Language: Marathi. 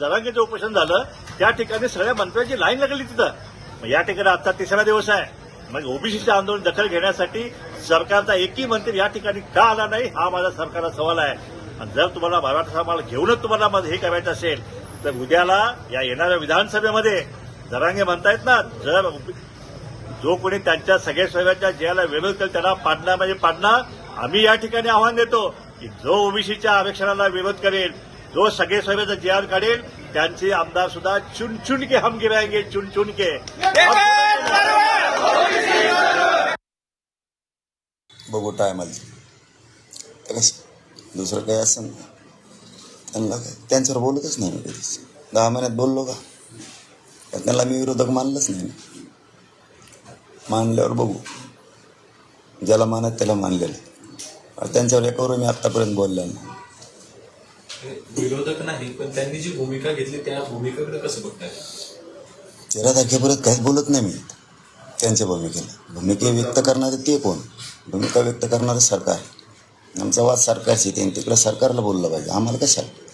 जरांगेचं उपोषण झालं त्या ठिकाणी सगळ्या मंत्र्यांची लाईन लागली तिथं. मग या ठिकाणी आजचा तिसरा दिवस आहे. मग ओबीसीचं आंदोलन दखल घेण्यासाठी सरकारचा एकही मंत्री या ठिकाणी का आला नाही हा माझा सरकारला सवाल आहे. आणि जर तुम्हाला मराठा समाजाला घेऊनच तुम्हाला मग हे करायचं असेल तर उद्याला या येणाऱ्या विधानसभेमध्ये जरांगे म्हणतायत ना जर जो कोणी त्यांच्या सगळ्या सगळ्यांच्या ज्याला विरोध करेल त्याला पाडणार म्हणजे पाडणार. आम्ही या ठिकाणी आव्हान देतो की जो ओबीसीच्या आरक्षणाला विरोध करेल जो सगळे सभेचा जे आर काढेल त्यांचे आमदार सुद्धा चुन चुन के हम गिराएंगे चुन चुन के बघू टायमाला दुसरं काही असं ना त्यांना काय? त्यांच्यावर बोलतच नाही मी कधीच. दहा महिन्यात बोललो का? त्यांना मी विरोधक मानलंच नाही मानल्यावर बघू. ज्याला मानत त्याला मानलेलं आणि त्यांच्यावर एकावर मी आत्तापर्यंत बोललेलो नाही. विरोधक नाही पण त्यांनी जी भूमिका घेतली त्या भूमिकेकडे कसं बघताय? तेरा तारखेपर्यंत काहीच बोलत नाही मी. त्यांच्या भूमिकेला. भूमिके व्यक्त करणारे ते कोण? भूमिका व्यक्त करणारं सरकार आमचा वाद सरकारशी त्यांनी तिकडं सरकारला बोललं पाहिजे. आम्हाला कशाला?